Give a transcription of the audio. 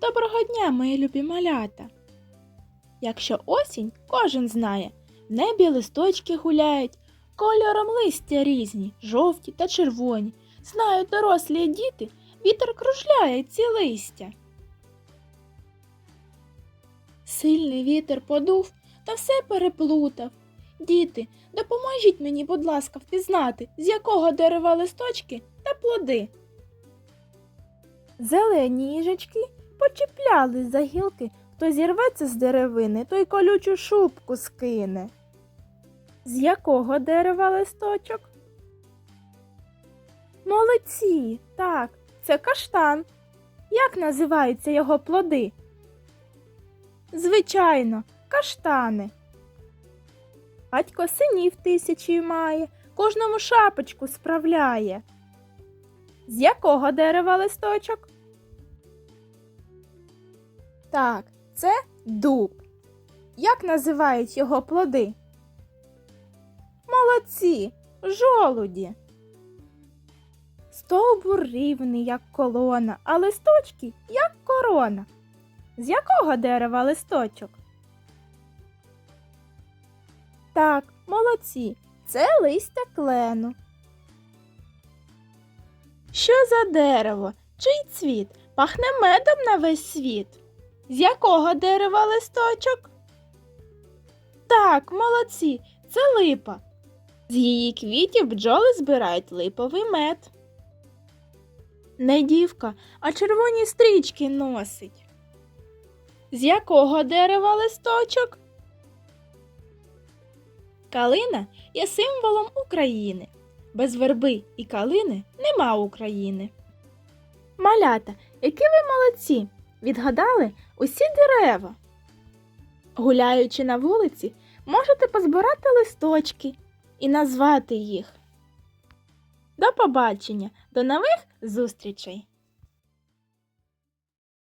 Доброго дня, мої любі малята! Якщо осінь, кожен знає, в небі листочки гуляють, кольором листя різні, жовті та червоні. Знають дорослі діти, вітер кружляє ці листя. Сильний вітер подув та все переплутав. Діти, допоможіть мені, будь ласка, впізнати, з якого дерева листочки та плоди. Зелені їжачки почіплялись за гілки, хто зірветься з деревини, той колючу шубку скине. З якого дерева листочок? Молодці, так, це каштан. Як називаються його плоди? Звичайно, каштани. Батько синів тисячі має, кожному шапочку справляє. З якого дерева листочок? Так, це дуб. Як називають його плоди? Молодці, жолуді. Стовбур рівний, як колона, а листочки, як корона. З якого дерева листочок? Так, молодці, це листя клену. Що за дерево? Чий цвіт? Пахне медом на весь світ. З якого дерева листочок? Так, молодці, це липа. З її квітів бджоли збирають липовий мед. Не дівка, а червоні стрічки носить. З якого дерева листочок? Калина є символом України. Без верби і калини нема України. Малята, які ви молодці! Відгадали усі дерева. Гуляючи на вулиці, можете позбирати листочки і назвати їх. До побачення, до нових зустрічей!